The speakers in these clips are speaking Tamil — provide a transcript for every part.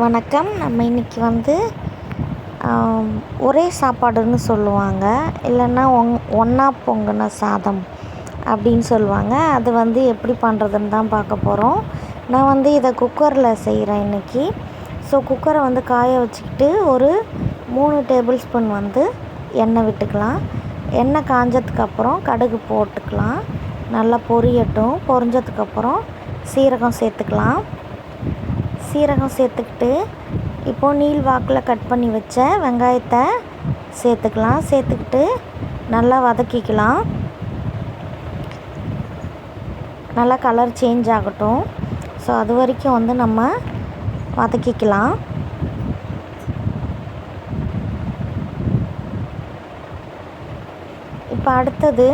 வணக்கம். நம்ம இன்றைக்கி வந்து ஒரே சாப்பாடுன்னு சொல்லுவாங்க. இல்லைன்னா ஒங் ஒன்றா பொங்கின சாதம் அப்படின்னு சொல்லுவாங்க. அது வந்து எப்படி பண்ணுறதுன்னு தான் பார்க்க போகிறோம் நான் வந்து இதை குக்கரில் செய்கிறேன் இன்றைக்கி ஸோ குக்கரை வந்து காய வச்சுக்கிட்டு ஒரு மூணு டேபிள் ஸ்பூன் வந்து எண்ணெய் விட்டுக்கலாம். எண்ணெய் காஞ்சதுக்கப்புறம் கடுகு போட்டுக்கலாம். நல்லா பொரியட்டும். பொரிஞ்சதுக்கப்புறம் சீரகம் சேர்த்துக்கலாம். சீரகம் சேர்த்துக்கிட்டு இப்போது நீள் வாக்கில் கட் பண்ணி வச்ச வெங்காயத்தை சேர்த்துக்கலாம். சேர்த்துக்கிட்டு நல்லா வதக்கிக்கலாம். நல்லா கலர் சேஞ்ச் ஆகட்டும். ஸோ அது வரைக்கும் வந்து நம்ம வதக்கிக்கலாம். இப்போ அடுத்தது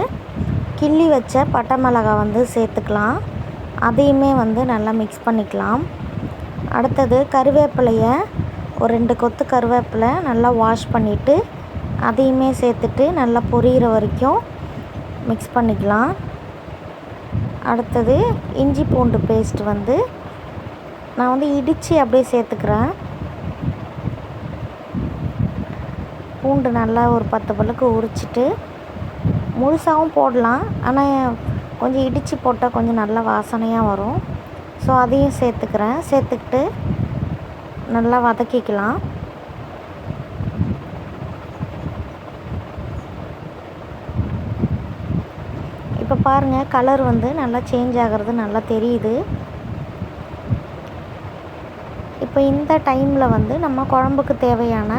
கிள்ளி வச்ச பட்டை மிளகாய் வந்து சேர்த்துக்கலாம். அதையுமே வந்து நல்லா மிக்ஸ் பண்ணிக்கலாம். அடுத்தது கருவேப்பிலையை ஒரு ரெண்டு கொத்து கருவேப்பிலை நல்லா வாஷ் பண்ணிவிட்டு அதையுமே சேர்த்துட்டு நல்லா பொரியிற வரைக்கும் மிக்ஸ் பண்ணிக்கலாம். அடுத்தது இஞ்சி பூண்டு பேஸ்ட் வந்து நான் வந்து இடித்து அப்படியே சேர்த்துக்கிறேன். பூண்டு நல்லா ஒரு பத்து பல்லுக்கு உரிச்சிட்டு முழுசாகவும் போடலாம். ஆனால் கொஞ்சம் இடித்து போட்டால் கொஞ்சம் நல்லா வாசனையாக வரும். ஸோ அதையும் சேர்த்துக்கிறேன். சேர்த்துக்கிட்டு நல்லா வதக்கிக்கலாம். இப்போ பாருங்கள் கலர் வந்து நல்லா சேஞ்ச் ஆகிறது நல்லா தெரியுது. இப்போ இந்த டைமில் வந்து நம்ம குழம்புக்கு தேவையான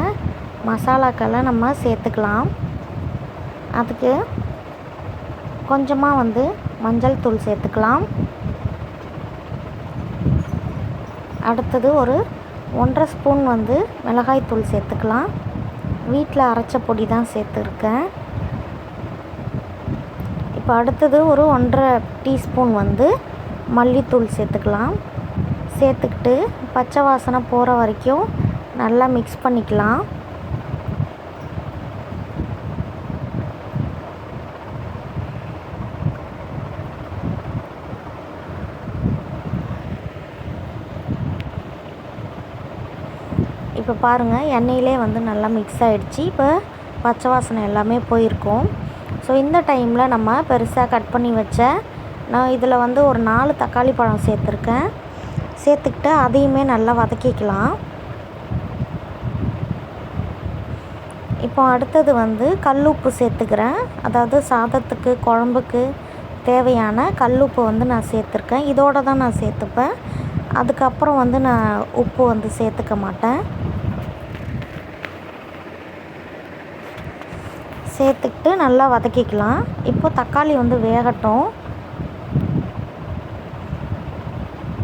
மசாலாக்களை நம்ம சேர்த்துக்கலாம். அதுக்கு கொஞ்சமாக வந்து மஞ்சள் தூள் சேர்த்துக்கலாம். அடுத்தது ஒரு ஒன்றரை ஸ்பூன் வந்து மிளகாய் தூள் சேர்த்துக்கலாம். வீட்டில் அரைச்ச பொடி தான் சேர்த்துருக்கேன். இப்போ அடுத்தது ஒரு ஒன்றரை டீஸ்பூன் வந்து மல்லித்தூள் சேர்த்துக்கலாம். சேர்த்துக்கிட்டு பச்சை வாசனை போகிற வரைக்கும் நல்லா மிக்ஸ் பண்ணிக்கலாம். இப்போ பாருங்கள் எண்ணெயிலே வந்து நல்லா மிக்ஸ் ஆகிடுச்சி இப்போ பச்சை வாசனை எல்லாமே போயிருக்கும். ஸோ இந்த டைமில் நம்ம பெருசாக கட் பண்ணி வச்ச நான் இதில் வந்து ஒரு நாலு தக்காளி பழம் சேர்த்துருக்கேன். சேர்த்துக்கிட்டு அதையுமே நல்லா வதக்கிக்கலாம். இப்போ அடுத்தது வந்து கல்லுப்பு சேர்த்துக்கிறேன். அதாவது சாதத்துக்கு குழம்புக்கு தேவையான கல்லுப்பு வந்து நான் சேர்த்துருக்கேன். இதோடு தான் நான் சேர்த்துப்பேன். அதுக்கப்புறம் வந்து நான் உப்பு வந்து சேர்த்துக்க மாட்டேன். சேர்த்துக்கிட்டு நல்லா வதக்கிக்கலாம். இப்போ தக்காளி வந்து வேகட்டும்.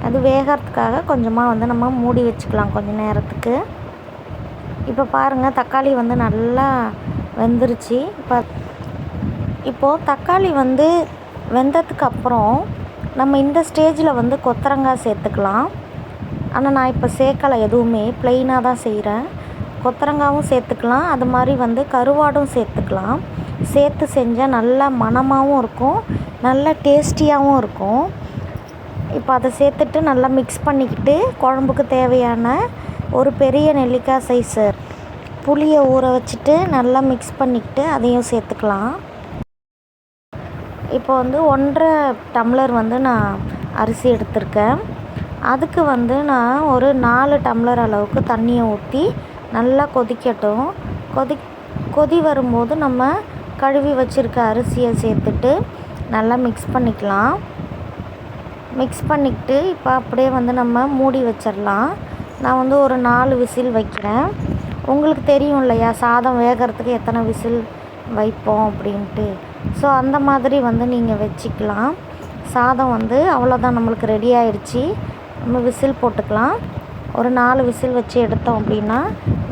அது வேகிறதுக்காக கொஞ்சமாக வந்து நம்ம மூடி வச்சுக்கலாம் கொஞ்சம் நேரத்துக்கு. இப்போ பாருங்கள் தக்காளி வந்து நல்லா வெந்துருச்சு. இப்போ இப்போது தக்காளி வந்து வெந்ததுக்கு அப்புறம் நம்ம இந்த ஸ்டேஜில் வந்து கொத்தரங்காய் சேர்த்துக்கலாம். ஆனால் நான் இப்போ சேர்க்கலை எதுவுமே. ப்ளெயினாக தான் செய்கிறேன் கொத்தரங்காவும் சேர்த்துக்கலாம். அது மாதிரி வந்து கருவாடும் சேர்த்துக்கலாம். சேர்த்து செஞ்சால் நல்லா மணமாகவும் இருக்கும். நல்லா டேஸ்டியாகவும் இருக்கும். இப்போ அதை சேர்த்துட்டு நல்லா மிக்ஸ் பண்ணிக்கிட்டு குழம்புக்கு தேவையான ஒரு பெரிய நெல்லிக்காய் சைஸு புளியை ஊற வச்சுட்டு நல்லா மிக்ஸ் பண்ணிக்கிட்டு அதையும் சேர்த்துக்கலாம். இப்போ வந்து ஒன்றரை டம்ளர் வந்து நான் அரிசி எடுத்திருக்கேன். அதுக்கு வந்து நான் ஒரு நாலு டம்ளர் அளவுக்கு தண்ணியை ஊற்றி நல்லா கொதிக்கட்டும். கொதி கொதி வரும்போது நம்ம கழுவி வச்சுருக்க அரிசியை சேர்த்துட்டு நல்லா மிக்ஸ் பண்ணிக்கலாம். மிக்ஸ் பண்ணிக்கிட்டு இப்போ அப்படியே வந்து நம்ம மூடி வச்சிடலாம். நான் வந்து ஒரு நாலு விசில் வைக்கிறேன். உங்களுக்கு தெரியும் இல்லையா சாதம் வேகிறதுக்கு எத்தனை விசில் வைப்போம் அப்படின்ட்டு. ஸோ அந்த மாதிரி வந்து நீங்கள் வச்சுக்கலாம். சாதம் வந்து அவ்வளோதான் நம்மளுக்கு ரெடி ஆயிடுச்சு நம்ம விசில் போட்டுக்கலாம். ஒரு நாலு விசில் வச்சு எடுத்தோம் அப்படின்னா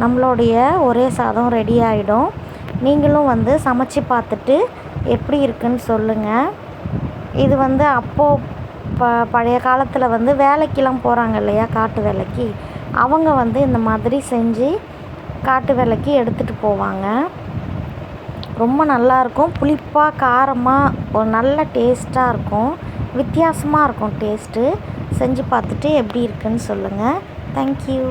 நம்மளுடைய ஒரே சாதம் ரெடி ஆகிடும் நீங்களும் வந்து சமைச்சி பார்த்துட்டு எப்படி இருக்குன்னு சொல்லுங்கள் இது வந்து அப்போது ப பழைய காலத்தில் வந்து வேலைக்கெலாம் போகிறாங்க இல்லையா காட்டு வேலைக்கு. அவங்க வந்து இந்த மாதிரி செஞ்சு காட்டு வேலைக்கு எடுத்துகிட்டு போவாங்க. ரொம்ப நல்லாயிருக்கும். புளிப்பாக காரமாக ஒரு நல்ல டேஸ்ட்டாக இருக்கும். வித்தியாசமாக இருக்கும் டேஸ்ட்டு. செஞ்சு பார்த்துட்டு எப்படி இருக்குன்னு சொல்லுங்கள் தேங்க்யூ